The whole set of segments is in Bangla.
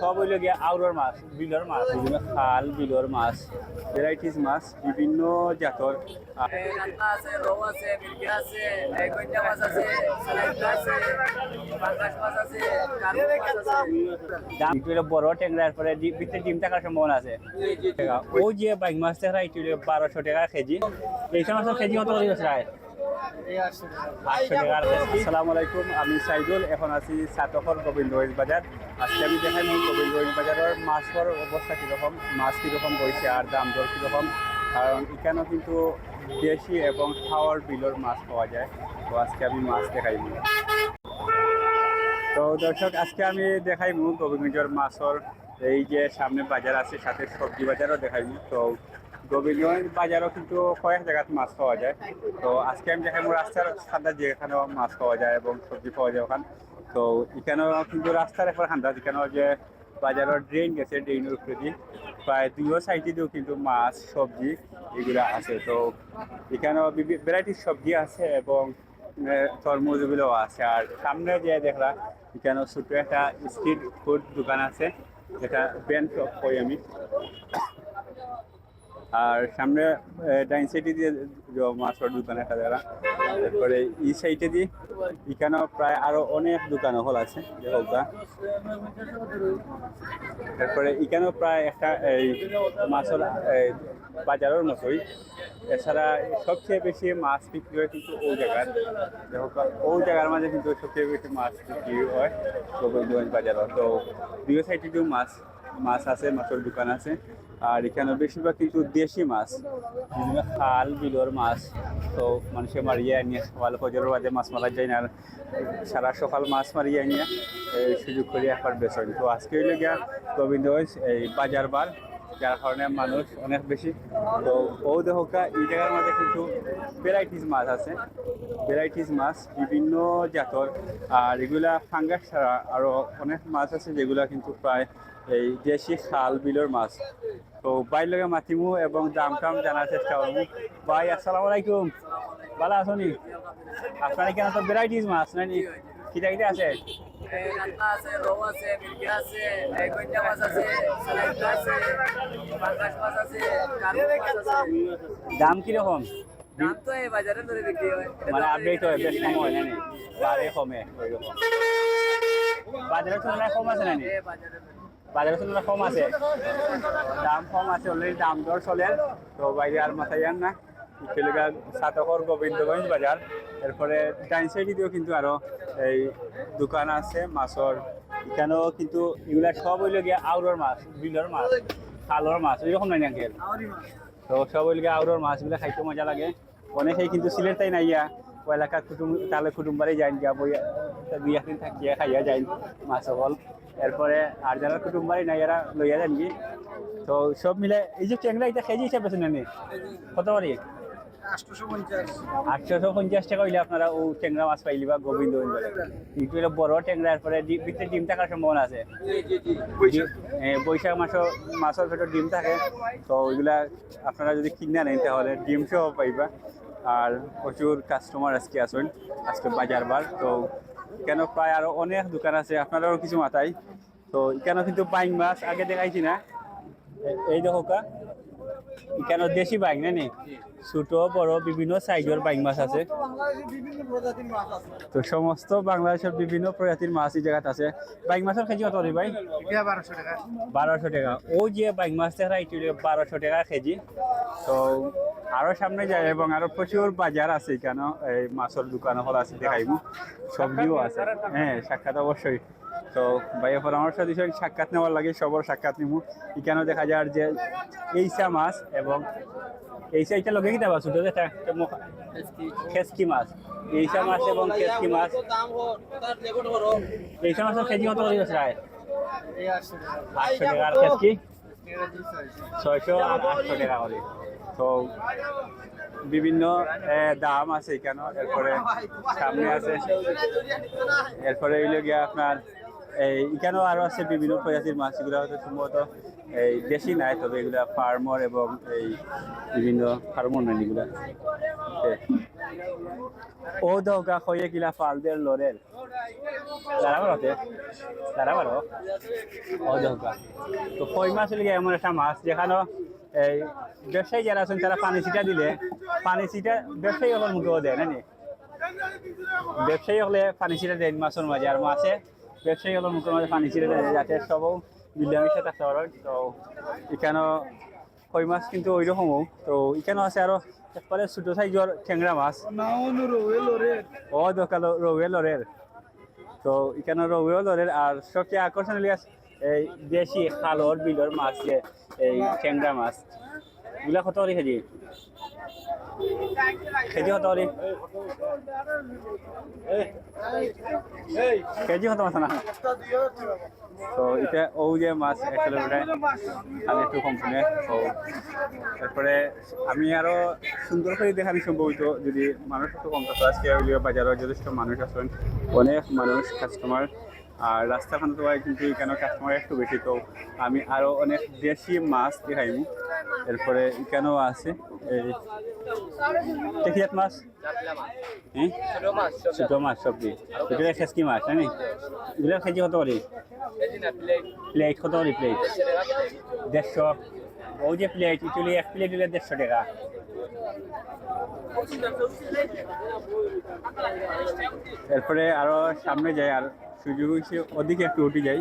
সব হইল গিয়ে আউরর মাছ বিলর মাছ বিভিন্ন খাল বিলর মাছ ভ্যারাইটিস মাছ বিভিন্ন জাতর। বড় ট্যাংরার পরে ভিতরে ডিম থাকার সম্ভাবনা আছে। ও যে বাইক মাছ দেখা বারোশো টাকা কেজি। এই সমস্ত কেজি কত করে আটশো আসসালামু আলাইকুম, আমি সাইদুল, এখন আছি সাতকর গোবিন্দগঞ্জ বাজার। আজকে আমি দেখাই মূল গোবিন্দগঞ্জ বাজারের মাছের অবস্থা কীরকম, মাছ কীরকম বইছে আর দাম দর কীরকম, কারণ এখানেও কিন্তু দেশি এবং খাওয়ার বিলর মাছ পাওয়া যায়। তো আজকে আমি মাছ দেখাই তো দর্শক, আজকে আমি দেখাইমু গোবিন্দগঞ্জের মাছর, এই যে সামনে বাজার আছে, সাথে সবজি বাজারও দেখাইমু তো গোবিন্দগঞ্জ বাজারও কিন্তু কয়েক জায়গাত মাছ পাওয়া যায়। তো আজকে আমি দেখাইমু রাস্তার খান্দা যেখানেও মাছ পাওয়া যায় এবং সবজি পাওয়া যায় ওখান। তো এখানেও কিন্তু রাস্তার একবার খান্দা যেখানেও যে বাজারের ড্রেন গেছে ড্রেনের উপরে দিয়ে প্রায় দুইও সাইডে দিয়েও কিন্তু মাছ, সবজি এগুলো আছে। তো এখানেও ভ্যারাইটির সবজি আছে এবং তরমুজগুলো আছে। আর সামনে যে দেখলা এখানে ছোট একটা স্ট্রিট ফুড দোকান আছে, যেটা ব্যান্ড কই আমি? আর সামনে ডাইন সাইডে দিয়ে মাছের দোকান একটা দেখা তারপরে এই সাইডে দিয়ে এখানেও প্রায় আরও অনেক দোকান হল আছে যেটা তারপরে এখানেও প্রায় একটা, এই, মাছের বাজারের মতোই। এছাড়া সবচেয়ে বেশি মাছ বিক্রি হয় কিন্তু ওই জায়গার। ওই জায়গার মাঝে কিন্তু সবচেয়ে বেশি মাছ বিক্রি হয় বাজারও। তো দুই সাইডেও মাছ মাছ আছে, মাছের দোকান আছে। আর এখানে বেশিরভাগ কিন্তু দেশি মাছ। বিভিন্ন খাল, বিলর মাছ। তো মানুষে মারিয়ে আনিয়ে সকাল ফজরের বাজে মাছ মারা যায় না। আর সারা সকাল মাছ মারিয়ে আনিয়ে এই সুযোগ করে একবার বেসন তো আজকে হইলে গিয়া গোবিন্দগঞ্জ এই বাজার বার, যার কারণে মানুষ অনেক বেশি। তো ও দেখা এই জায়গার মধ্যে কিন্তু ভ্যারাইটিস মাছ আছে। ভ্যারাইটিস মাছ, বিভিন্ন জাতর। আর এগুলা ফাঙ্গাস ছাড়া আরও অনেক মাছ আছে যেগুলা কিন্তু প্রায় এই দেশি খাল বিলের মাছ। তো বাইর লগে মাতিমু এবং দাম টাম জানার চেষ্টা করব ভাই আসসালামু আলাইকুম। ভালো আছো নি? আপনার এখানে তো ভ্যারাইটিস মাছ নাকি কিটা কিটা আছে? দাম কীরকম? মানে আপডেট হয় বেশ কম হয় বারে কমে ওইরকম। বাজারের তুলনায় কম আছে বাজারে বাজারের তুলনায় কম আছে। দাম কম আছে, অলরেডি দাম দর চলে। তো বাইরে আর মাথায় যান না। এলাকার সাতকর গোবিন্দগঞ্জ বাজার। এরপরে ডাইন সাইডে দিয়েও কিন্তু আরও এই দোকান আছে, মাছর। এখানেও কিন্তু এগুলা সব হইল গিয়ে মাছ, বিলর মাছ, খালর মাছ, এরকম নাই আঙ্কেল তো সব হইল গিয়ে আউরর খাইতে মজা লাগে। অনেকেই কিন্তু সিলেট তাই নাইয়া এলাকার কুটুম তাহলে কুটুম বাড়ি যাইন গিয়া বইয়া দুই একদিন থাকিয়া খাইয়া যাইন মাছ সকল এরপরে আর যারা কুটুম বাড়ি নাই, এরা লইয়া যান কি তো সব মিলে এই যে ট্যাংরা এটা কেজি হিসাবে বেছেন নি কত করি? আটশোশো পঞ্চাশ টাকা হইলে আপনারা ও ট্যাংরা মাছ পাইলি বা গোবিন্দ একটু হইলে বড় ট্যাংরা, এরপরে ভিতরে ডিম থাকার সম্ভাবনা আছে। বৈশাখ মাসও মাছের ভেতর ডিম থাকে। তো ওইগুলা আপনারা যদি কিনে নেন তাহলে ডিম সহ পাইবা। আর প্রচুর কাস্টমার আজকে আসুন আজকে বাজার বার তো কেন প্রায় আরও অনেক দোকান আছে আপনারাও কিছু মাথায়। তো এখানে কিন্তু বাইং মাছ, আগে দেখাইছি না। এই দেখো কা। এখানে দেশি বাইক না নি ছোট বড় বিভিন্ন সাইজের বাইক মাছ আছে। তো সমস্ত বাংলাদেশের বিভিন্ন প্রজাতির মাছ এই জায়গাতে আছে। বাইং মাছের কেজি কত ভাই? বারোশো টাকা। ও যে বাইক মাছ দেখা এটি বারোশো টাকা কেজি। তো আরও সামনে যায় এবং আরও প্রচুর বাজার আছে কেন এই মাছের দোকান হল আছে দেখাইব সবজিও আছে। হ্যাঁ সাক্ষাৎ অবশ্যই। তো ভাইয়া পরামর্শ দিয়েছেন সাক্ষাৎ নেওয়ার লাগে, সবর সাক্ষাৎ নিমু। এখানেও দেখা যায় যে এইসা মাছ এবং এইসা এটা লগে কি দেবা ছোট যেটা? খেসকি মাছ। এইসা মাছ এবং খেসকি মাছ। এইসা মাছের কেজি কত করে রায়? আটশো টাকা। আর খেসকি? ছয়শো আর আটশো টাকা করে। তো বিভিন্ন দাম আছে এখানে এরপরে সামনে আছে। এরপরে হইল গিয়া আপনার এখানেও আরও আছে বিভিন্ন প্রজাতির মাছ, এগুলো হয়তো সম্ভবত এই দেশি নাই, তবে এগুলা ফার্মর এবং এই বিভিন্ন ফার্মর নাই এগুলা ও দৌকা খয়ে কিলা ফালদের লরের তারা বারো ও দৌকা। তো কই মাছ হলে এমন একটা মাছ যেখানে এই ব্যবসায়ী যারা আছেন, তারা পানি ছিটা দিলে, পানি ছিটা ব্যবসায়ী হল মুখেও দেয় না? ব্যবসায়ী হলে পানি ছিটা দেয় মাছের মাঝে, আর মাছে ব্যবসায়ী হলে মুখের মাঝে পানি ছিটা দেয় যাতে সবও মিলামিশে থাকতে পারে তো এখানে কই মাছ কিন্তু ওই রকমও তো এখানে আছে আরও একবারে ছোট সাইজের ট্যাংরা মাছ। ও দোকানো রৌয়ে লরের। তো এখানে রৌয়েও লরের আর সবচেয়ে আকর্ষণ হলে এই দেশি খালর বিলর মাছ যে এই ট্যাংরা মাছ। এগুলা কত করে কেজি? কেজি কত করে কেজি কত মাছ না। তো এটা ও যে মাছ এক কিলোমিটার আমি একটু কম শুনে তো তারপরে আমি আরও সুন্দর করে দেখানি সম্ভবিত যদি মানুষ একটু কম থাকতো আজকে বাজারে যথেষ্ট মানুষ আছেন অনেক মানুষ কাস্টমার আর রাস্তাখান তো কিন্তু এখানে কাস্টমার একটু বেশি তো আমি আরও অনেক দেশি মাছ দেখাইমু। এরপরে এখানেও আছে। এই মাছ? ছোট মাছ সবজি। এগুলো খেসকি মাছ জানি এগুলো কেজি কত করে? প্লেট কত করে প্লেট দেড়শো। ওই যে প্লেট ইটুলি এক প্লেট দিলে দেড়শো টাকা। এরপরে আরও সামনে যাই আর সুযোগ হয়েছে ওদিকে একটু উঠে যাই।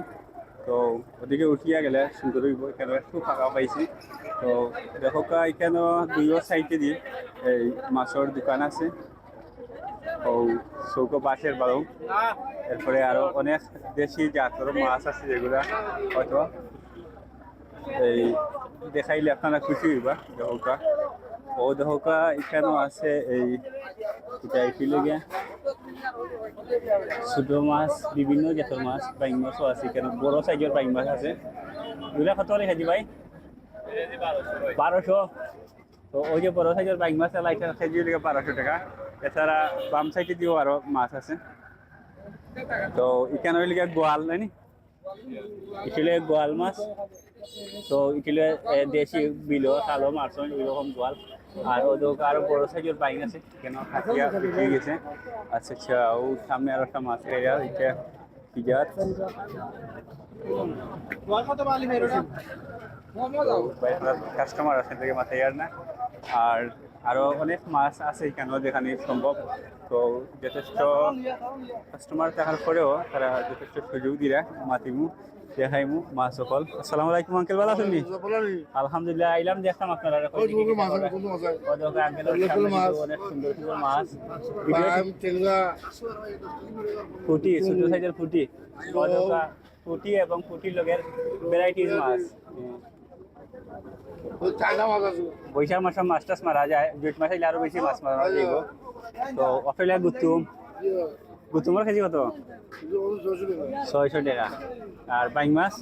তো ওদিকে উঠিয়া গেলে সুন্দর এখানে একটু ফাঁকা পাইছি তো দেখো এখানে দুইও সাইডে দিয়ে, এই মাছের দোকান আছে। ও চৌকো বাঁশের বারো এরপরে আরও অনেক দেশি জাতের মাছ আছে যেগুলা হয়তো এই দেখাইলে আপনারা খুশি হইবা দেহকা ও দেহকা এখানেও আছে এই এটা এটি গিয়া ছোট মাছ, বিভিন্ন জাতের মাছ, বাইং মাছও আছে এখানে বড় সাইজের বাইং মাছ আছে। এগুলা কত কেজি ভাই। বারোশো তো ওই যে বড় সাইজের বাইং মাছ লাইটার কেজি লেগে বারোশো টাকা। এছাড়া বাম সাইডে দিয়েও আরও মাছ আছে। তো এখানে হইলে গিয়া গোয়াল নানি ইটিলে গোয়াল মাছ। তো ইটিলে দেশি বিলো, কালো মাছ এরকম গোয়াল আর ওদের আরও বড় সাইজের বাইক আছে, কেন খাটিয়া বিক্রি গেছে। আচ্ছা আচ্ছা ও সামনে আরও একটা মাছ এরিয়া এটা পিজাত কাস্টমার আছে থেকে মাথায় আর না। আর আরও অনেক মাছ আছে এখানেও যেখানে সম্ভব। তো যথেষ্ট কাস্টমার থাকার পরেও তারা যথেষ্ট সুযোগ দিরা মাতিমু দেখাইমু মাছ সকল আসসালামু আলাইকুম আঙ্কেল ভালো আছেন? আলহামদুলিল্লাহ আইলাম দেখতাম আপনারা অনেক সুন্দর সুন্দর মাছ। ফুটি ছোট সাইজের ফুটি ফুটি এবং ফুটির লগের ভ্যারাইটিস মাছ। বৈশাখ মাসে মাছ টাছ মারা যায় জুট মাস আরও বেশি মাছ মারা যাইব তো অস্ট্রেলিয়া গুতুম গুতুমের কেজি কত? ছয়শো টাকা। আর বাইং মাছ?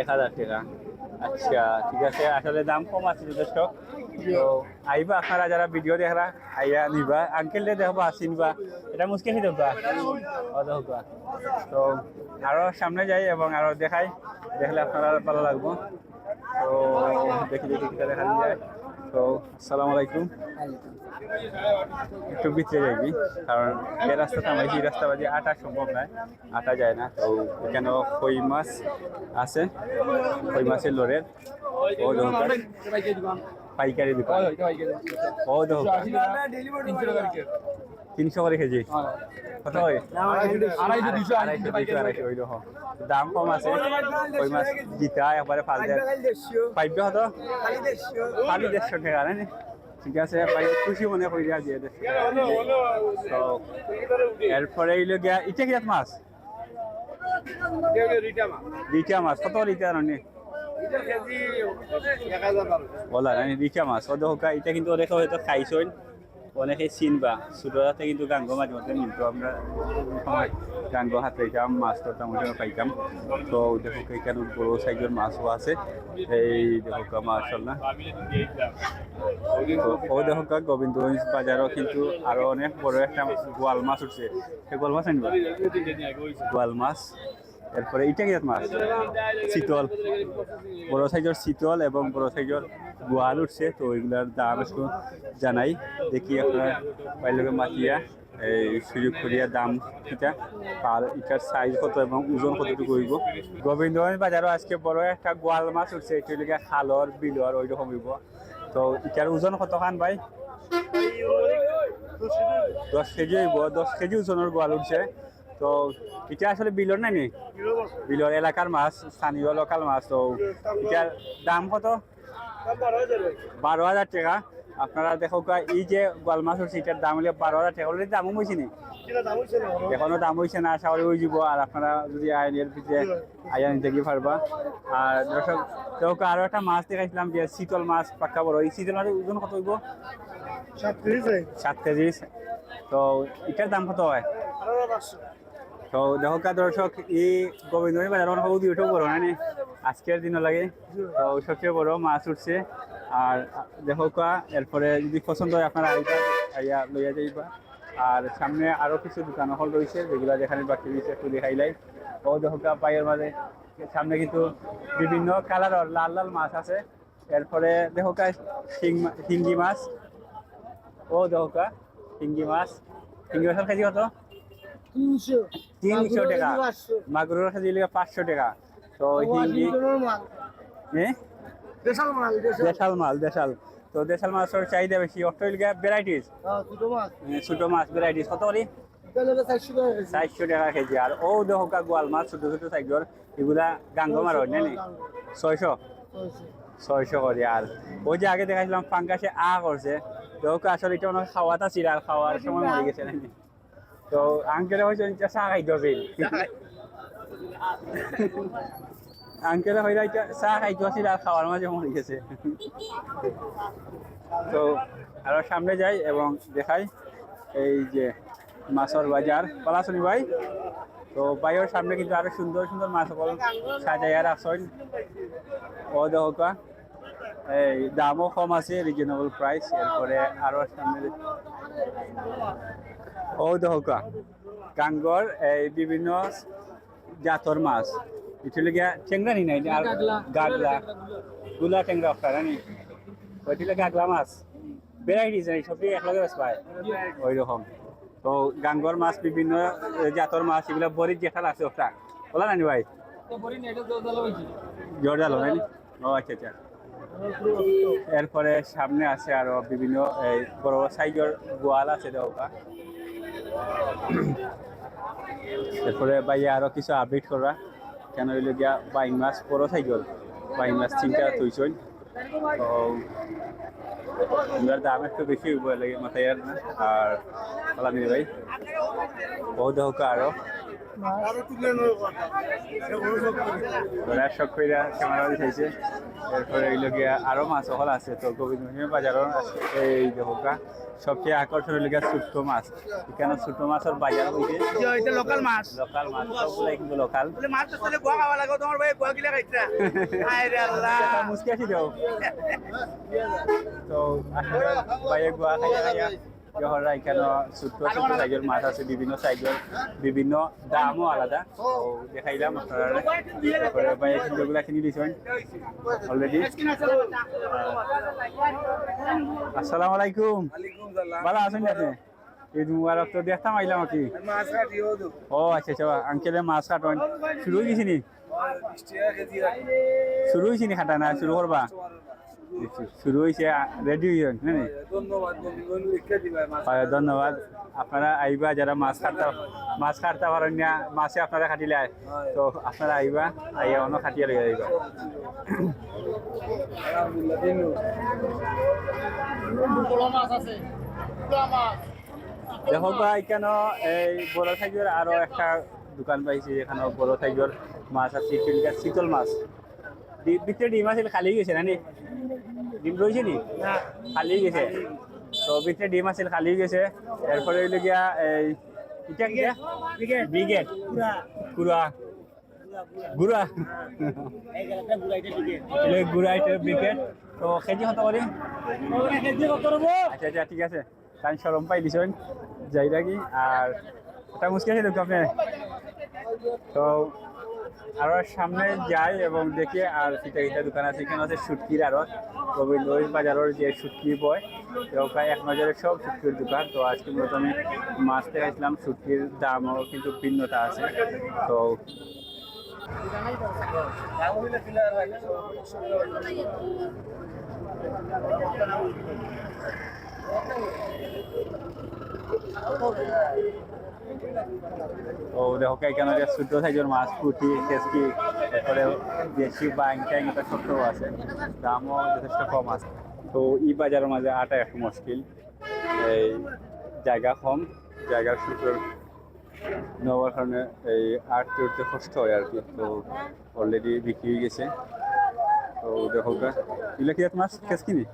এক হাজার টাকা। আচ্ছা ঠিক আছে। আসলে দাম কম আছে যথেষ্ট। তো আইবা আপনারা যারা ভিডিও দেখরা আইয়া নিবা। আঙ্কেল দেখবা চিনবা এটা মুশকিল হয়ে দেখবা ও তো আরও সামনে যাই এবং আরও দেখাই। দেখলে আপনারা ভালো লাগবো। তো দেখি দেখি কিটা দেখানো যায়। তো আসসালামু আলাইকুম। একটু ভিতরে যাইবি কারণ যে রাস্তাটা আমার এই রাস্তা বাজে আটা সম্ভব নয় আটা যায় না। তো এখানেও কই মাছ আছে কই মাছের লোরের। ও দোকান পাইকারি দোকান। ও দোকান তিনশো করে কেজি। ওই দাম কম আছে কই মাছ জিতা একবারে ফাল দেয়। পাইবে হতো খালি দেড়শো টাকা না ঠিক আছে পাই খুশি মনে করি আর দিয়ে দেড়শো। তো এরপরে এইলো গিয়া ইটা কি মাছ? রিটা মাছ। কত রিটা রানি বলা রানি রিটা মাছ। ও দেখো এটা কিন্তু অনেকে হয়তো খাইছইন। অনেকে চিনবা ছোটরাতে কিন্তু গাঙ্গ মাঝে মধ্যে মিলতো আমরা গাঙ্গ হাতে পাইতাম মাছ ধরতাম সময় পাইতাম। তো দেখো এখানে বড় সাইজের মাছও আছে। এই দেখো তো ও দেখো কা গোবিন্দগঞ্জ বাজারও কিন্তু আরও অনেক বড় একটা গোয়াল মাছ উঠছে। সেই গোয়াল মাছ আনবা? গোয়াল মাছ। এরপরে এটা কি মাছ? চিতল বড় সাইজের চিতল এবং বড় সাইজের গোয়াল উঠছে, তো ওইগুলার দাম একটু জানাই। দেখি আপনার বাইরে মাতিয়া এই সুযোগ করিয়া দাম এটা আর এটার সাইজ কত এবং ওজন কতটুকু হইব। গোবিন্দগঞ্জ বাজারও আজকে বড় একটা গোয়াল মাছ উঠছে, এটা লিগে খালর, বিলর ওই রকম হইব। তো এটার ওজন কত খান ভাই? দশ কেজি হইব, দশ কেজি ওজনের গোয়াল উঠছে। তো এটা আসলে বিলর নাই নি? বিলর এলাকার মাছ, স্থানীয় লোকাল মাছ, তো এটার দাম কত? বারো হাজার টাকা। আপনারা দেখো এই যে গোয়াল মাছ উঠছে এটার দাম হলে বারো হাজার টাকা। অলরেডি দামও হয়েছে নি? এখনও দাম হয়েছে না আশা করি হয়ে যাব আর আপনারা যদি আইনের ভিতরে আইয়া নিতে গিয়ে পারবা। আর দর্শক দেখো আরও একটা মাছ দেখাইছিলাম যে শীতল মাছ পাক্কা বড়। এই শীতল মাছের ওজন কত হইব? সাত কেজি। তো এটার দাম কত হয়? তো দেখো কা দর্শক এই গোবিন্দনী বাজার অনেক উদি উঠেও বড় না? আজকের দিনও লাগে। তো সবচেয়ে বড় মাছ উঠছে। আর দেখো এরপরে যদি পছন্দ হয় আপনারা আইবা আইয়া লইয়া যাইবা। আর সামনে আরও কিছু দোকান হল রয়েছে, যেগুলো যেখানে বাকি রয়েছে একটু দেখাইলাই ও দেখো পায়ের মাঝে সামনে কিন্তু বিভিন্ন কালারের লাল লাল মাছ আছে। এরপরে দেখো কা শিঙ্গি মাছ। ও দেখো শিঙ্গি মাছ। শিঙ্গি মাছের কেজি কত? তিনশো। তিনশো টাকা। মাগুরের কাছে দিলে পাঁচশো টাকা। তো হিন্দি দেশাল মাল দেশাল। দেশাল মাল দেশাল। তো দেশাল মাছের চাহিদা বেশি। অস্ট্রেলিয়া ভ্যারাইটিস হ্যাঁ ছোট মাছ। ভ্যারাইটিস কত তাহলে চারশো টাকা কেজি। আর ও গোয়াল মাছ ছোট ছোট সাইজর এগুলা গাঙ্গমার হয় না নি? ছয়শো। ছয়শো। করে। আর ওই যে আগে দেখাছিলাম ফাঙ্গাসে আ করছে। ওকে আসলে এটা মনে হয় খাওয়াটা ছিল আর খাওয়ার সময় মরে গেছে নাকি? তো আঙ্কেলে হয়েছে চা খাইতে হবে আঙ্কেলে হয়ে যায় চা খাইতে আসছিল আর খাওয়ার মাঝে মরে গেছে। তো আরও সামনে যাই এবং দেখাই এই যে মাছের বাজার। পলাশনি ভাই তো ভাইয়ের সামনে কিন্তু আরও সুন্দর সুন্দর মাছ সকল সাজাইয়া রাখছেন ও দেখা এই দামও কম আছে রিজনেবল প্রাইস এরপরে আরও সামনে ও দেখা কাঙ্গর এই বিভিন্ন জাতর মাছ। এটা লেগে টেংরা নি নাই আর গাগলা। গুলা টেংরা আপনারা নি? ওইটি লেগে গাগলা মাছ। ভ্যারাইটিস নাই সবই একলগে বেশ পায়। ওই রকম তো গাঙ্গর মাছ বিভিন্ন জাতর মাছ এগুলো বড়ির জেঠাল আছে ওটা। বলা নানি ভাই? জর্দাল হয় নি? ও আচ্ছা আচ্ছা। এরপরে সামনে আছে আরও বিভিন্ন এই বড় সাইজের গোয়াল আছে দেওয়া। এরপরে বাইরে আরও কিছু আপডেট করা। কেন হইল গিয়া বাইং মাছ বড় গেল। বাইং মাছ চিন্তা থইছই তো এগুলোর দাম একটু বেশি লাগে মাথায় আর না। আর ভাই। বহুত হোক আরও। আরও কইরা ক্যামেরা এরপরে এইগুলো গিয়া মাছ হল আছে তো গোবিন্দগঞ্জ বাজারও আছে এই দেখা সবচেয়ে আকর্ষণ হইল গিয়া ছোট্ট মাছ। এখানে ছোট্ট মাছের বাজার হইছে? এটা লোকাল মাছ। লোকাল মাছ সবগুলাই কিন্তু লোকাল বলে মাছ তো তাহলে গোয়া খাওয়া লাগো তোমার ভাই গোয়া কিলা খাইছা আয় আল্লাহ। মুসকি আসি দেও। তো আসলে গোয়া খাইয়া খাইয়া জহররা এখানে ছোট্ট ছোট্ট সাইজের মাছ আছে বিভিন্ন সাইজের বিভিন্ন দামও আলাদা। তো দেখাইলাম আপনারা যেগুলা কিনে দিয়েছেন অলরেডি আসসালামু আলাইকুম। ভালো আছেন আপনি? ঈদ মুবারক তো দেখতাম আইলাম কি। ও আচ্ছা আচ্ছা আঙ্কেলে মাছ কাটন শুরু হয়ে গেছি নি? শুরু খাটা না? শুরু করবা? শুরু হয়েছে রেডি হয়ে না? ধন্যবাদ হয়, ধন্যবাদ। আপনারা আইবা যারা মাছ কাটতে মাছ কাটতে পারেন না মাছে আপনারা কাটিলে আয়। তো আপনারা আইবা আইয়া অন্য কাটিয়ে লইয়া যাইবা আলহামদুলিল্লাহ ধন্যবাদ। বড় মাছ আছে বড় দেখো বা এখানে এই বড় সাইজের আরও একটা দোকান পাইছি এখানে বড় সাইজের মাছ আছে শীতল মাছ। ভিতরে ডিম আছে খালি গেছে না নি? ডিম রয়েছে নি? খালি গেছে। তো ভিতরে ডিম আছে খালি গেছে। এরপরে হইল গিয়া এই এটা কি ব্রিগেড গুড়া। গুড়া। গুড়া। এটা ব্রিগেড তো কেজি কত করে আচ্ছা আচ্ছা ঠিক আছে। কারণ সরম পাই দিছেন যাই রাখি আর এটা মুশকিল আছে দেখো আপনি। তো আরও সামনে যাই এবং দেখি, আর ফিটা ফিটা দোকান আছে, এখানে আছে সুটকির আরও গোবিন্দ বাজারের যে সুটকি বয় তো প্রায় এক নজরে সব সুটকির দোকান। তো আজকে মূলত আমি মাছ দেখাইছিলাম, সুটকির দামও কিন্তু ভিন্নতা আছে। তো ও, দেখো যে ছোট সাইজের মাছ, পুঁটি কেসকি তারপরে দেশি বাইং ট্যাং, এটা ছোট আছে, দামও যথেষ্ট কম আছে। তো ই বাজারের মাঝে আটা একটু মুশকিল, এই জায়গা কম, জায়গার সুযোগ নেওয়ার কারণে এই আট উঠতে কষ্ট হয় আর কি, তো অলরেডি বিক্রি হয়ে গেছে। তো দেখো এগুলো কি মাছ? কেসকি নি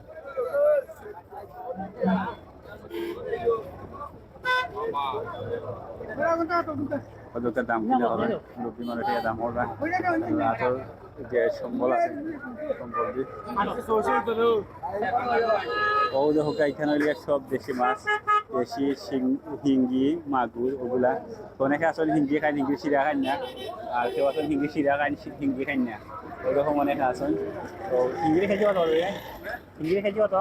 ওদের দাম কিনে হবে? লোকি মানুষের দাম হবে। আতর যে সম্বল আছে, সম্বল ও দেখো এখানে সব দেশি মাছ, দেশি হিঙ্গি, মাগুর, ওগুলা। অনেকে আসলে হিঙ্গি খায় হিঙ্গি শিরা খায় না। আর কেউ আসলে হিঙ্গি শিরা খায় হিঙ্গি খায় না। ওইরকম অনেকে আসেন তো হিঙ্গি খেয়েছি কত? হিঙ্গি খেয়েছি কত?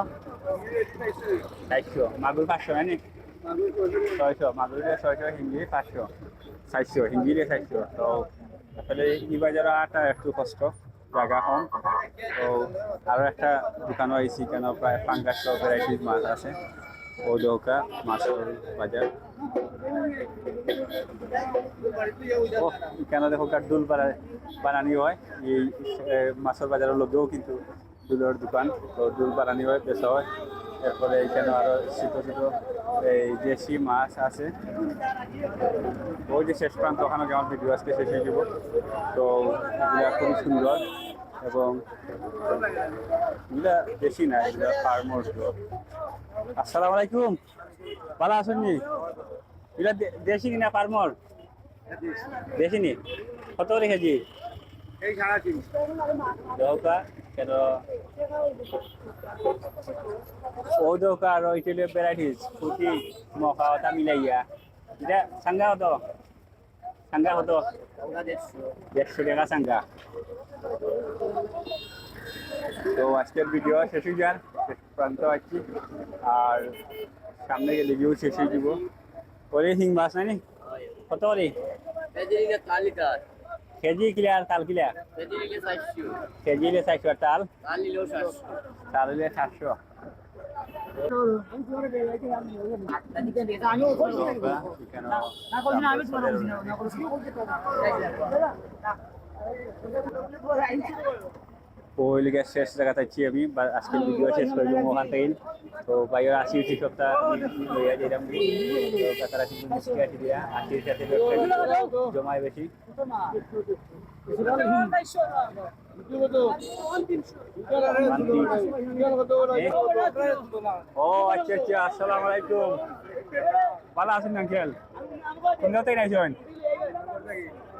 চারশো। মাগুর পাঁচশো নাকি ছয়শো মাগুরিটা ছয়শো হিঙ্গি পাঁচশো চারশো হিঙ্গিরে চারশো তো আসলে ই বাজারে আটা একটু কষ্ট জায়গা তো আরও একটা দোকানও আইসি কেন প্রায় পাঙ্গাস ভ্যারাইটির মাছ আছে। ও দৌকা মাছের বাজার ও কেন দেখো দুল বানা- বানানি হয়। এই মাছের বাজারের লোকেও কিন্তু দুলের দোকান। তো দুল বানানি হয়, বেচা হয়। এরপরে এখানে আরও ছোট ছোট এই দেশি মাছ আছে। ওই যে শেষ প্রান্ত ওখানে আমার ভিডিও আজকে শেষ হয়ে যাব। তো এগুলা খুবই সুন্দর এবং এগুলা দেশি না এগুলা ফার্মর আসসালামু আলাইকুম। ভালো আছেন নি? এগুলা দেশি না ফার্মর দেশি নি। কত কেজি? এই সাড়ে তিন দৌকা কেন? ও দৌকা আর ইটালিয়ান ভ্যারাইটিস ফুটি মকা ওটা মিলাইয়া। এটা সাঙ্গা কত সাঙ্গা কত দেড়শো টাকা সাঙ্গা। তো আজকের ভিডিও শেষ হয়ে যান প্রান্ত আছি। আর সামনে গেলে গিয়েও শেষ হয়ে যাব ওরে হিং মাছ নাই কত তালিকার কেজি কিলা আর তাল কিলা এদিকে চারশো। কেজি লে চারশো আর তাল? তাল হলে সাতশো। ওই লিগে শেষ জায়গাতে আছি আমি বা আজকের ভিডিও শেষ করে দেবো ওখান থেকে তো বাইরের আশি উঠি সপ্তাহ লইয়া যেতাম তো তারা কিন্তু মিষ্টি আশি দিয়া আশির সাথে ব্যবসা জমায় বেশি ও আচ্ছা আচ্ছা আসসালামু আলাইকুম ভালো আছেন আঙ্কেল কোন জায়গা থেকে নাইছেন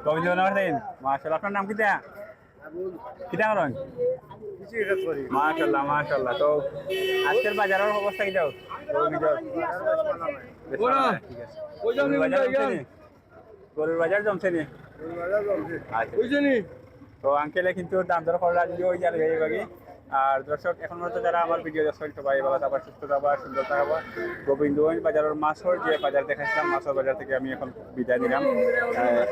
গোবিন্দনগর থেকে মাশাআল্লাহ আপনার নাম কিটা কিটা করেন মাশাআল্লাহ মাশাআল্লাহ। তো আজকের বাজারের অবস্থা কি দাও গরুর বাজার জমছে নি? আচ্ছা। তো আঙ্কেলে কিন্তু দাম দর করা দিও ওই জাল গাই বাকি আর দর্শক এখন মতো যারা আমার ভিডিও দর্শক সবাই ভালো থাকবা সুস্থ থাকবা সুন্দর থাকবা। গোবিন্দগঞ্জ বাজারের মাছর যে বাজার দেখাইছিলাম মাছের বাজার থেকে আমি এখন বিদায় দিলাম আহ,